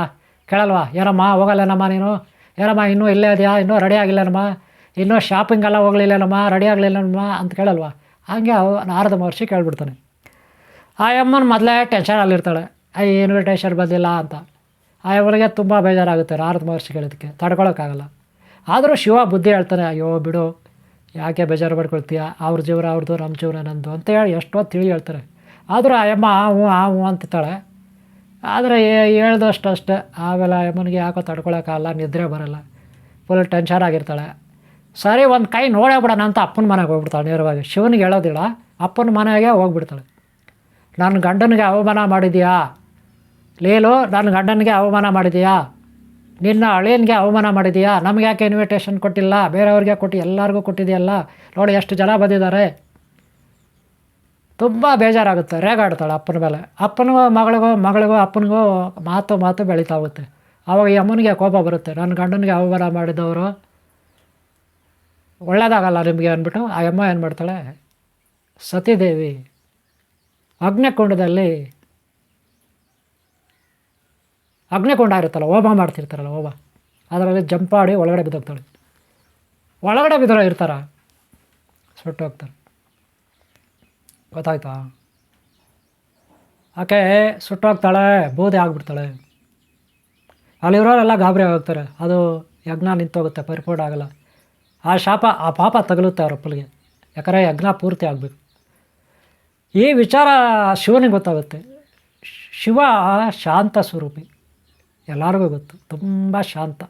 ಕೇಳಲ್ವಾ? ಯಾರಮ್ಮ ಹೋಗಲ್ಲೇನಮ್ಮ ನೀನು. ಯಾರಮ್ಮ, ಇನ್ನೂ ಇಲ್ಲೇ ಇದೆಯಾ? ಇನ್ನೂ ರೆಡಿ ಆಗಿಲ್ಲನಮ್ಮ ಇನ್ನೂ ಶಾಪಿಂಗೆಲ್ಲ ಹೋಗ್ಲಿಲ್ಲೇನಮ್ಮ ರೆಡಿ ಆಗಲಿಲ್ಲನಮ್ಮ ಅಂತ ಕೇಳಲ್ವಾ? ಹಂಗೆ ನಾರದ ಮಹರ್ಷಿ ಕೇಳ್ಬಿಡ್ತಾನೆ. ಆ ಅಮ್ಮನ ಮೊದಲೇ ಟೆನ್ಷನಲ್ಲಿರ್ತಾಳೆ ಏನು ಟೆನ್ಷನ್ ಬಂದಿಲ್ಲ ಅಂತ. ಆ ಅಮ್ಮನಿಗೆ ತುಂಬ ಬೇಜಾರಾಗುತ್ತೆ ನಾರದ ಮಹರ್ಷಿ ಕೇಳೋದಕ್ಕೆ. ತಡ್ಕೊಳೋಕ್ಕಾಗಲ್ಲ. ಆದರೂ ಶಿವ ಬುದ್ಧಿ ಹೇಳ್ತಾನೆ, ಅಯ್ಯೋ, ಬಿಡು. ಯಾಕೆ ಬೇಜಾರು ಮಾಡ್ಕೊಳ್ತೀಯ ಅವ್ರ ಜೀವನ ಅವ್ರದ್ದು ನಮ್ಮ ಜೀವನ ನಂದು. ಅಂತ ಹೇಳಿ ಎಷ್ಟೋ ತಿಳಿ ಹೇಳ್ತಾರೆ. ಆದರೂ ಆ ಅಮ್ಮ, ಆ, ಹ್ಞೂ ಆ, ಹ್ಞೂ ಅಂತಿರ್ತಾಳೆ. ಆದರೆ ಹೇಳ್ದಷ್ಟು ಅಷ್ಟೇ ಆಮೇಲೆ ಅಮ್ಮನಿಗೆ ಯಾಕೋ ತಡ್ಕೊಳಕ್ಕಾಗಲ್ಲ, ನಿದ್ರೆ ಬರಲ್ಲ. ಫುಲ್ ಟೆನ್ಷನ್ ಆಗಿರ್ತಾಳೆ. ಸರಿ, ಒಂದು ಕೈ ನೋಡೇ ಬಿಡೋಣ ಅಂತ ಅಪ್ಪನ ಮನೆಗೆ ಹೋಗ್ಬಿಡ್ತಾಳೆ ನೇರವಾಗಿ. ಶಿವನಿಗೆ ಹೇಳೋದಿಲ್ಲ, ಅಪ್ಪನ ಮನೆಗೆ ಹೋಗ್ಬಿಡ್ತಾಳೆ. ನನ್ನ ಗಂಡನಿಗೆ ಅವಮಾನ ಮಾಡಿದೀಯಾ? ಲೀಲು ನನ್ನ ಗಂಡನಿಗೆ ಅವಮಾನ ಮಾಡಿದೀಯಾ? ನಿನ್ನ ಅಳಿಯನಿಗೆ ಅವಮಾನ ಮಾಡಿದೀಯಾ? ನಮ್ಗೆ ಯಾಕೆ ಇನ್ವಿಟೇಷನ್ ಕೊಟ್ಟಿಲ್ಲ? ಬೇರೆಯವ್ರಿಗೆ ಕೊಟ್ಟು, ಎಲ್ಲರಿಗೂ ಕೊಟ್ಟಿದೆಯಲ್ಲ? ನೋಡಿ, ಎಷ್ಟು ಜನ ಬಂದಿದ್ದಾರೆ. ತುಂಬ ಬೇಜಾರಾಗುತ್ತೆ. ರೇಗಾಡ್ತಾಳೆ ಅಪ್ಪನ ಮೇಲೆ. ಅಪ್ಪನಿಗೂ ಮಗಳಿಗೋ ಮಗಳಿಗೋ, ಅಪ್ಪನಿಗೂ ಮಾತು ಮಾತು ಬೆಳೀತಾ ಹೋಗುತ್ತೆ. ಆವಾಗ ಈ ಅಮ್ಮನಿಗೆ ಕೋಪ ಬರುತ್ತೆ. ನನ್ನ ಗಂಡನಿಗೆ ಅವಮಾನ ಮಾಡಿದವರು ಒಳ್ಳೇದಾಗಲ್ಲ ನಿಮಗೆ ಅಂದ್ಬಿಟ್ಟು ಆ ಅಮ್ಮ ಏನು ಮಾಡ್ತಾಳೆ? ಸತೀದೇವಿ, ಅಗ್ನಿಕುಂಡದಲ್ಲಿ ಅಗ್ನಿಕುಂಡ ಇರುತ್ತಲ್ಲ ಹೋಮ ಮಾಡ್ತಿರ್ತಾರಲ್ಲ ಹೋಮ ಅದರಲ್ಲಿ ಜಂಪಾಡಿ ಒಳಗಡೆ ಬಿದ್ದೋಗ್ತಾಳೆ. ಒಳಗಡೆ ಬಿದ್ದರೋ ಇರ್ತಾರ? ಸುಟ್ಟು ಹೋಗ್ತಾರೆ ಗೊತ್ತಾಯ್ತಾ? ಆಕೆ ಸುಟ್ಟೋಗ್ತಾಳೆ ಬೂದೆ ಆಗಿಬಿಡ್ತಾಳೆ. ಅಲ್ಲಿರೋರೆಲ್ಲ ಗಾಬರಿ ಹೋಗ್ತಾರೆ ಅದು ಯಜ್ಞ ನಿಂತೋಗುತ್ತೆ, ಪರಿಪೂರ್ಣ ಆಗಲ್ಲ. ಆ ಶಾಪ, ಆ ಪಾಪ ತಗಲುತ್ತೆ ಅವ್ರ ಅಪ್ಪಲಿಗೆ ಯಾಕಂದರೆ ಯಜ್ಞ ಪೂರ್ತಿ ಆಗಬೇಕು. ಈ ವಿಚಾರ ಶಿವನಿಗೆ ಗೊತ್ತಾಗುತ್ತೆ. ಶಿವ ಶಾಂತ ಸ್ವರೂಪಿ. ಎಲ್ಲರಿಗೂ ಗೊತ್ತು. ತುಂಬ ಶಾಂತ.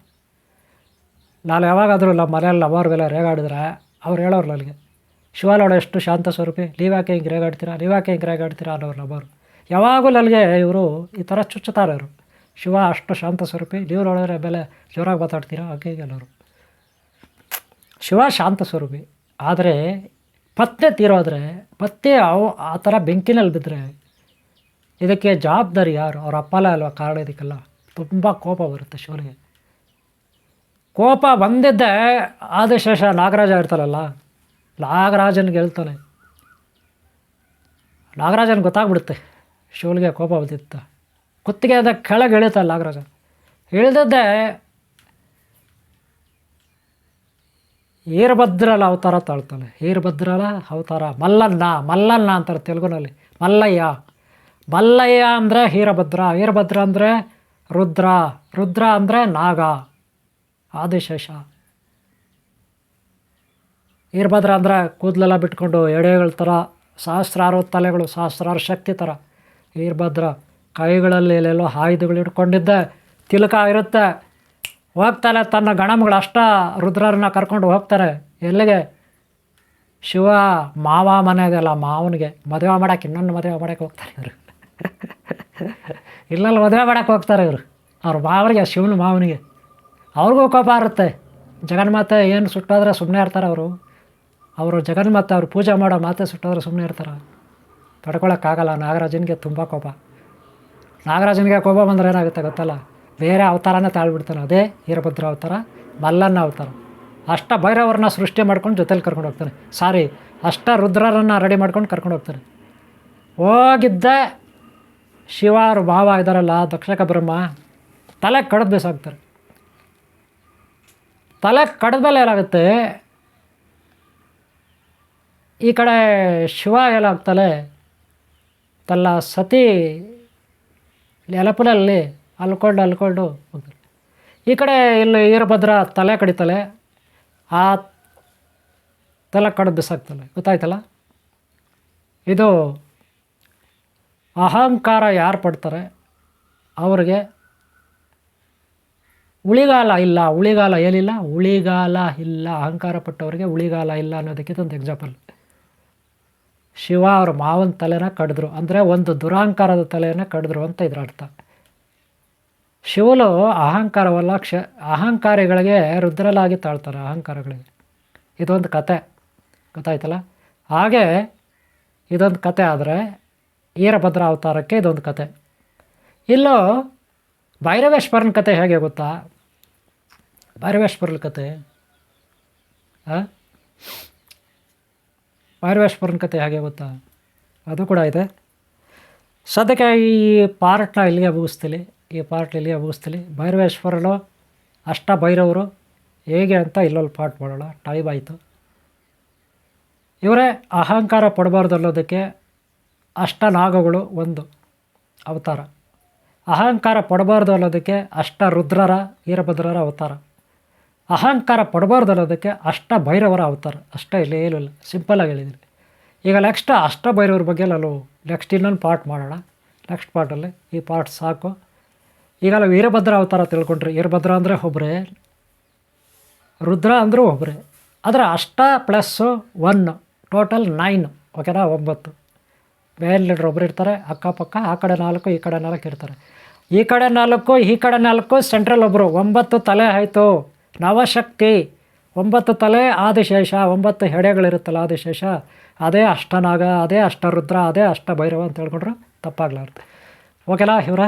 ನಾನು ಯಾವಾಗಾದರೂ ನಮ್ಮ ಮನೆಯಲ್ಲಿ ನಮ್ಮವ್ರಿಗೆಲ್ಲ ರೇಗಾಡಿದ್ರೆ ಅವ್ರು ಹೇಳೋರು ನನಗೆ. ಶಿವಾಲೋಡ ಎಷ್ಟು ಶಾಂತ ಸ್ವರೂಪಿ. ನೀವ್ಯಾಕೆ ಹಿಂಗೆ ರೇಗಾಡ್ತೀರಾ? ನೀವ್ಯಾಕೆ ಹಿಂಗೆ ರೇಗಾಡ್ತೀರಾ ಅನ್ನೋರು ನಮ್ಮವ್ರು. ಯಾವಾಗಲೂ ನನಗೆ ಇವರು ಈ ಥರ ಚುಚ್ಚುತ್ತಾರೆ ಅವರು ಶಿವ ಅಷ್ಟು ಶಾಂತ ಸ್ವರೂಪಿ. ನೀವು ನೋಡಿದ್ರೆ ಬೆಲೆ ಜೋರಾಗಿ ಮಾತಾಡ್ತೀರಾ? ಹಾಗೆ ಹೀಗೆ ಶಿವ ಶಾಂತ ಸ್ವರೂಪಿ. ಆದರೆ ಪತ್ತೆ ತೀರೋದ್ರೆ ಪತ್ತೆ ಅವು ಆ ಥರ ಬೆಂಕಿನಲ್ಲಿ ಬಿದ್ದರೆ ಇದಕ್ಕೆ ಜವಾಬ್ದಾರಿ ಯಾರು? ಅವ್ರ ಅಪ್ಪಲ್ಲ ಅಲ್ವಾ? ಕಾರಣ ಇದಕ್ಕೆಲ್ಲ. ತುಂಬ ಕೋಪ ಬರುತ್ತೆ ಶಿವನಿಗೆ. ಕೋಪ ಬಂದಿದ್ದೆ ಆದಿಶೇಷ ನಾಗರಾಜ ಇರ್ತಾರಲ್ಲ ನಾಗರಾಜನಿಗೆ ಹೇಳ್ತಾನೆ ನಾಗರಾಜನ್ ಗೊತ್ತಾಗ್ಬಿಡುತ್ತೆ. ಶಿವನಿಗೆ ಕೋಪ ಬಂದಿತ್ತ. ಕುತ್ತಿಗೆ ಅದ ಕೆಳಗೆ ಇಳಿತಾನೆ ನಾಗರಾಜ ಇಳಿದದ್ದೇ ಈರಭದ್ರಲ ಅವತಾರ ತಾಳ್ತಾನೆ. ಈರಭದ್ರಲ ಅವತಾರ ಮಲ್ಲನ್ನ ಮಲ್ಲನ್ನ ಅಂತಾರೆ ತೆಲುಗುನಲ್ಲಿ. ಮಲ್ಲಯ್ಯ. ಮಲ್ಲಯ್ಯ ಅಂದರೆ ಹೀರಭದ್ರ ವೀರಭದ್ರ ಅಂದರೆ ರುದ್ರ. ರುದ್ರ ಅಂದರೆ ನಾಗ. ಆದಿಶೇಷ. ವೀರಭದ್ರ ಅಂದ್ರೆ ಕೂದಲೆಲ್ಲ ಬಿಟ್ಕೊಂಡು ಎಡೆಗಳ ಥರ, ಸಹಸ್ರಾರು ತಲೆಗಳು, ಸಹಸ್ರಾರು ಶಕ್ತಿ ಥರ. ವೀರಭದ್ರ ಕೈಗಳಲ್ಲಿ ಎಲ್ಲೆಲ್ಲೋ ಆಯುಧಗಳು ಇಟ್ಕೊಂಡಿದ್ದೆ ತಿಲಕ ಇರುತ್ತೆ. ಹೋಗ್ತಾನೆ ತನ್ನ ಗಣಮಗಳು ಅಷ್ಟ ರುದ್ರರನ್ನ ಕರ್ಕೊಂಡು ಹೋಗ್ತಾರೆ. ಎಲ್ಲಿಗೆ? ಶಿವ ಮಾವ ಮನೆ ಇದೆಯಲ್ಲ ಮಾವನಿಗೆ. ಮದುವೆ ಮಾಡೋಕೆ ಇನ್ನೊಂದು ಮದುವೆ ಮಾಡೋಕೆ ಹೋಗ್ತಾರೆ ಇವರು. ಇಲ್ಲೆಲ್ಲ ಮದುವೆ ಮಾಡೋಕ್ಕೆ ಹೋಗ್ತಾರೆ ಇವರು. ಅವ್ರ ಮಾವನಿಗೆ, ಶಿವನ ಮಾವನಿಗೆ. ಅವ್ರಿಗೂ ಕೋಪ ಇರುತ್ತೆ ಜಗನ್ಮಾತೆ ಏನು ಸುಟ್ಟಾದ್ರೆ ಸುಮ್ಮನೆ ಇರ್ತಾರೆ ಅವರು. ಅವರು ಜಗನ್ಮಾತ ಅವ್ರು ಪೂಜೆ ಮಾಡೋ ಮಾತೆ ಸುಟ್ಟಾದ್ರೆ ಸುಮ್ಮನೆ ಇರ್ತಾರೆ. ತಡ್ಕೊಳಕ್ಕಾಗಲ್ಲ, ನಾಗರಾಜನಿಗೆ ತುಂಬ ಕೋಪ. ನಾಗರಾಜನಿಗೆ ಕೋಪ ಬಂದರೆ ಏನಾಗುತ್ತೆ ಗೊತ್ತಲ್ಲ? ಬೇರೆ ಅವತಾರನೇ ತಾಳ್ಬಿಡ್ತಾನೆ ಅದೇ ವೀರಭದ್ರ ಅವತಾರ, ಮಲ್ಲನ್ನ ಅವತಾರ. ಅಷ್ಟ ಭೈರವರನ್ನ ಸೃಷ್ಟಿ ಮಾಡ್ಕೊಂಡು ಜೊತೇಲಿ ಕರ್ಕೊಂಡು ಹೋಗ್ತಾನೆ ಸಾರಿ, ಅಷ್ಟ ರುದ್ರರನ್ನು ರೆಡಿ ಮಾಡ್ಕೊಂಡು ಕರ್ಕೊಂಡು ಹೋಗ್ತಾನೆ ಹೋಗಿದ್ದೆ ಶಿವ ಅವರು ಭಾವ ಇದ್ದಾರಲ್ಲ ದಕ್ಷಕ ಬ್ರಹ್ಮ, ತಲೆ ಕಡ್ದು ಬೇಸಾಗ್ತಾರೆ ತಲೆ ಕಡ್ದ್ಮೇಲೆ ಏನಾಗುತ್ತೆ? ಈ ಕಡೆ ಶಿವ ಏನಾಗ್ತಾನೆ ತನ್ನ ಸತಿ ನೆನಪಿನಲ್ಲಿ ಅಲ್ಕೊಂಡು ಅಲ್ಕೊಂಡು ಹೋಗ್ತಾರೆ ಈ ಕಡೆ ಇಲ್ಲಿ ವೀರಭದ್ರ ತಲೆ ಕಡಿತಾಳೆ ಆ ತಲೆ ಕಡ್ದು ಬಿಸಾಕ್ತಾಳೆ ಗೊತ್ತಾಯ್ತಲ್ಲ? ಇದು ಅಹಂಕಾರ ಯಾರು ಪಡ್ತಾರೆ? ಅವ್ರಿಗೆ ಉಳಿಗಾಲ ಇಲ್ಲ, ಉಳಿಗಾಲ ಏನಿಲ್ಲ, ಉಳಿಗಾಲ ಇಲ್ಲ, ಅಹಂಕಾರ ಪಟ್ಟವರಿಗೆ ಉಳಿಗಾಲ ಇಲ್ಲ ಅನ್ನೋದಕ್ಕೆ ಒಂದು ಎಕ್ಸಾಂಪಲ್ ಶಿವ ಅವ್ರ ಮಾವನ ತಲೆನ ಕಡಿದ್ರು. ಅಂದರೆ ಒಂದು ದುರಹಂಕಾರದ ತಲೆಯನ್ನು ಕಡಿದ್ರು ಅಂತ ಇದರ ಅರ್ಥ. ಶಿವಲು ಅಹಂಕಾರವಲ್ಲ, ಕ್ಷ, ಅಹಂಕಾರಿಗಳಿಗೆ ರುದ್ರಲಾಗಿ ತಾಳ್ತಾರೆ ಅಹಂಕಾರಗಳಿಗೆ. ಇದೊಂದು ಕತೆ. ಗೊತ್ತಾಯ್ತಲ್ಲ? ಹಾಗೆ ಇದೊಂದು ಕತೆ ಆದರೆ ವೀರಭದ್ರ ಅವತಾರಕ್ಕೆ ಇದೊಂದು ಕತೆ. ಇಲ್ಲೋ ಭೈರವೇಶ್ವರನ ಕತೆ ಹೇಗೆ ಗೊತ್ತಾ? ಭೈರವೇಶ್ವರನ ಕತೆ. ಹಾಂ ಭೈರವೇಶ್ವರನ ಕತೆ ಹಾಗೆ ಗೊತ್ತಾ? ಅದು ಕೂಡ ಇದೆ. ಸದ್ಯಕ್ಕೆ ಈ ಪಾರ್ಟ್ನ ಇಲ್ಲಿಗೆ ಮುಗಿಸ್ತೀನಿ ಈ ಪಾರ್ಟ್ ಇಲ್ಲಿಗೆ ಮುಗಿಸ್ತೀನಿ ಭೈರವೇಶ್ವರನು ಅಷ್ಟ ಭೈರವರು ಹೇಗೆ ಅಂತ ಇಲ್ಲೊಂದು ಪಾರ್ಟ್ ಮಾಡೋಣ. ಟೈಮ್ ಆಯಿತು. ಇವರೇ ಅಹಂಕಾರ ಪಡಬಾರ್ದು ಅನ್ನೋದಕ್ಕೆ ಅಷ್ಟನಾಗಗಳು ಒಂದು ಅವತಾರ. ಅಹಂಕಾರ ಪಡಬಾರ್ದು ಅನ್ನೋದಕ್ಕೆ ಅಷ್ಟ ರುದ್ರರ, ವೀರಭದ್ರರ ಅವತಾರ. ಅಹಂಕಾರ ಪಡಬಾರ್ದು ಅನ್ನೋದಕ್ಕೆ ಅಷ್ಟ ಭೈರವರ ಅವತಾರ. ಅಷ್ಟ ಇಲ್ಲ ಏನೂ ಇಲ್ಲ. ಸಿಂಪಲಾಗಿ ಹೇಳಿದ್ದೀನಿ. ಈಗ ನೆಕ್ಸ್ಟ್ ಅಷ್ಟ ಭೈರವ್ರ ಬಗ್ಗೆ ನಾನು ನೆಕ್ಸ್ಟ್ ಇನ್ನೊಂದು ಪಾರ್ಟ್ ಮಾಡೋಣ. ನೆಕ್ಸ್ಟ್ ಪಾರ್ಟಲ್ಲಿ ಈ ಪಾರ್ಟ್ ಸಾಕು. ಈಗ ನಾವು ವೀರಭದ್ರ ಅವತಾರ ತಿಳ್ಕೊಂಡ್ರಿ. ವೀರಭದ್ರ ಅಂದರೆ ಒಬ್ಬರೇ ರುದ್ರ ಅಂದರೂ ಒಬ್ಬರೇ ಆದರೆ ಅಷ್ಟ ಪ್ಲಸ್ಸು ಒನ್ ಟೋಟಲ್ ನೈನ್ ಓಕೆನಾ ಒಂಬತ್ತು. ಮೇಲ್ ಲೀಡ್ರ್ ಒಬ್ಬರು ಇರ್ತಾರೆ, ಅಕ್ಕಪಕ್ಕ, ಆ ಕಡೆ ನಾಲ್ಕು, ಈ ಕಡೆ ನಾಲ್ಕು ಇರ್ತಾರೆ. ಈ ಕಡೆ ನಾಲ್ಕು, ಈ ಕಡೆ ನಾಲ್ಕು ಸೆಂಟ್ರಲ್ ಒಬ್ಬರು ಒಂಬತ್ತು ತಲೆ ಆಯಿತು. ನವಶಕ್ತಿ. ಒಂಬತ್ತು ತಲೆ, ಆದಿಶೇಷ. ಒಂಬತ್ತು ಹೆಡೆಗಳಿರುತ್ತಲ್ಲ ಆದಿಶೇಷ. ಅದೇ ಅಷ್ಟನಾಗ, ಅದೇ ಅಷ್ಟರುದ್ರ, ಅದೇ ಅಷ್ಟ ಭೈರವ ಅಂತ ಹೇಳ್ಕೊಂಡ್ರೆ ತಪ್ಪಾಗ್ಲಾರ್ದು. ಓಕೆನಾ ಇವರ?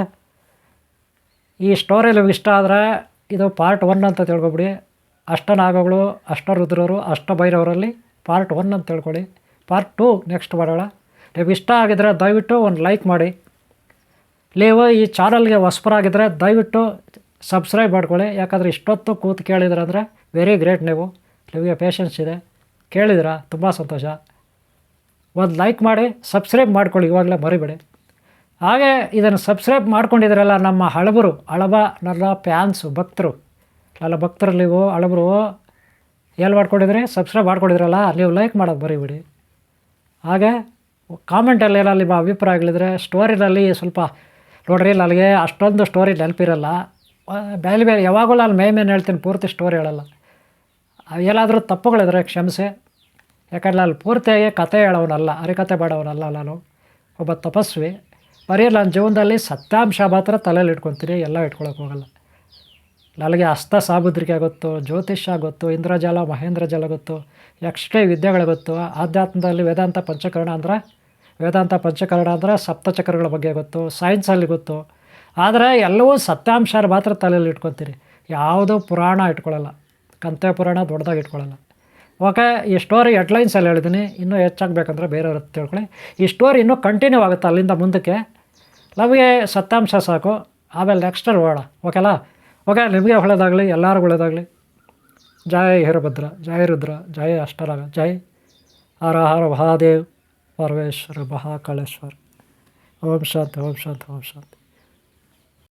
ಈ ಸ್ಟೋರಿ ನಿಮ್ಗೆ ಇಷ್ಟ ಆದರೆ ಇದು ಪಾರ್ಟ್ ಒನ್ ಅಂತ ತಿಳ್ಕೊಬಿಡಿ. ಅಷ್ಟನಾಗಗಳು, ಅಷ್ಟರುದ್ರರು, ಅಷ್ಟಭೈರವರಲ್ಲಿ ಪಾರ್ಟ್ ಒನ್ ಅಂತ ತಿಳ್ಕೊಳ್ಳಿ ಪಾರ್ಟ್ ಟು ನೆಕ್ಸ್ಟ್ ಮಾಡೋಣ. ನಿಮ್ಗೆ ಇಷ್ಟ ಆಗಿದ್ರೆ ದಯವಿಟ್ಟು ಒಂದು ಲೈಕ್ ಮಾಡಿ. ನೀವು ಈ ಚಾನಲ್ಗೆ ಹೊಸಬರಾಗಿದ್ದರೆ ದಯವಿಟ್ಟು ಸಬ್ಸ್ಕ್ರೈಬ್ ಮಾಡ್ಕೊಳ್ಳಿ. ಯಾಕಂದರೆ ಇಷ್ಟೊತ್ತು ಕೂತು ಕೇಳಿದ್ರಂದರೆ ವೆರಿ ಗ್ರೇಟ್ ನೀವು. ನಿಮಗೆ ಪೇಷನ್ಸ್ ಇದೆ. ಕೇಳಿದಿರಾ? ತುಂಬ ಸಂತೋಷ. ಒಂದು ಲೈಕ್ ಮಾಡಿ ಸಬ್ಸ್ಕ್ರೈಬ್ ಮಾಡ್ಕೊಳ್ಳಿ. ಇವಾಗಲೇ ಮರಿಬೇಡಿ. ಹಾಗೆ ಇದನ್ನು ಸಬ್ಸ್ಕ್ರೈಬ್ ಮಾಡ್ಕೊಂಡಿದ್ರಲ್ಲ ನಮ್ಮ ಹಳಬರು, ಹಳಬ ನನ್ನ ಫ್ಯಾನ್ಸು ಭಕ್ತರು. ನನ್ನ ಭಕ್ತರು ನೀವು, ಹಳಬರು, ಎಲ್ಲಿ ಮಾಡ್ಕೊಂಡಿದ್ರಿ? ಸಬ್ಸ್ಕ್ರೈಬ್ ಮಾಡ್ಕೊಂಡಿದ್ರಲ್ಲ, ನೀವು ಲೈಕ್ ಮಾಡೋದು ಬರೀಬಿಡಿ ಹಾಗೆ ಕಾಮೆಂಟಲ್ಲಿ ಏನಲ್ಲಿ ನಿಮ್ಮ ಅಭಿಪ್ರಾಯಗಳಿದ್ರೆ ಸ್ಟೋರಿನಲ್ಲಿ ಸ್ವಲ್ಪ ನೋಡ್ರಿ, ನನಗೆ ಅಷ್ಟೊಂದು ಸ್ಟೋರಿ ನೆನಪಿರಲ್ಲ. ಬೇರೆ ಬೇರೆ ಯಾವಾಗಲೂ ಅಲ್ಲಿ ಮೇ ಹೇಳ್ತೀನಿ, ಪೂರ್ತಿ ಸ್ಟೋರಿ ಹೇಳಲ್ಲ. ಎಲ್ಲಾದರೂ ತಪ್ಪುಗಳಿದ್ರೆ ಕ್ಷಮಿಸಿ. ಯಾಕಂದ್ರೆ ಅಲ್ಲಿ ಪೂರ್ತಿಯಾಗಿ ಕತೆ ಹೇಳೋನಲ್ಲ, ಹರಿಕತೆ ಮಾಡೋವನಲ್ಲ ನಾನು. ಒಬ್ಬ ತಪಸ್ವಿ, ಬರೀ ನನ್ನ ಜೀವನದಲ್ಲಿ ಸತ್ಯಾಂಶ ಮಾತ್ರ ತಲೆಯಲ್ಲಿ ಇಟ್ಕೊತೀನಿ, ಎಲ್ಲ ಇಟ್ಕೊಳಕ್ಕೆ ಹೋಗಲ್ಲ. ನನಗೆ ಅಸ್ತ ಸಾಮುದ್ರಿಕೆ ಗೊತ್ತು, ಜ್ಯೋತಿಷ್ಯ ಗೊತ್ತು, ಇಂದ್ರಜಾಲ ಮಹೇಂದ್ರಜಾಲ ಗೊತ್ತು ಯಕ್ಷೇ ವಿದ್ಯೆಗಳು ಗೊತ್ತು, ಆಧ್ಯಾತ್ಮದಲ್ಲಿ ವೇದಾಂತ ಪಂಚಕರಣ ಅಂದರೆ, ವೇದಾಂತ ಪಂಚಕರಣ ಅಂದರೆ ಸಪ್ತಚಕ್ರಗಳ ಬಗ್ಗೆ ಗೊತ್ತು ಸೈನ್ಸಲ್ಲಿ ಗೊತ್ತು. ಆದರೆ ಎಲ್ಲವೂ ಸತ್ಯಾಂಶ ಮಾತ್ರ ತಲೆಯಲ್ಲಿ ಇಟ್ಕೊತೀರಿ. ಯಾವುದೋ ಪುರಾಣ ಇಟ್ಕೊಳ್ಳಲ್ಲ ಕಂತೆ ಪುರಾಣ ದೊಡ್ಡದಾಗಿ ಇಟ್ಕೊಳ್ಳಲ್ಲ ಓಕೆ, ಈ ಸ್ಟೋರಿ ಹೆಡ್ಲೈನ್ಸಲ್ಲಿ ಹೇಳಿದ್ದೀನಿ ಇನ್ನೂ ಹೆಚ್ಚಾಗಬೇಕಂದ್ರೆ ಬೇರೆಯವ್ರ ತಿಳ್ಕೊಳ್ಳಿ. ಈ ಸ್ಟೋರಿ ಇನ್ನೂ ಕಂಟಿನ್ಯೂ ಆಗುತ್ತೆ ಅಲ್ಲಿಂದ ಮುಂದಕ್ಕೆ. ನಮಗೆ ಸತ್ಯಾಂಶ ಸಾಕು. ಆಮೇಲೆ ನೆಕ್ಸ್ಟಲ್ಲಿ ಹೋಗೋಣ ಓಕೆಲ್ಲ ಓಕೆ, ನಿಮಗೆ ಒಳ್ಳೆಯದಾಗಲಿ ಎಲ್ಲರಿಗೂ ಒಳ್ಳೆಯದಾಗಲಿ ಜಯ ಹಿರಭದ್ರ ಜಯ ರುದ್ರ ಜಯ ಅಷ್ಟರಾಗ, ಜೈ ಹರ ಹರ ಮಹಾದೇವ್, ಪರಮೇಶ್ವರ ಮಹಾಕಾಳೇಶ್ವರ. ಓಂ ಶಾಂತಿ ಓಂ ಶಾಂತಿ ಓಂ ಶಾಂತಿ.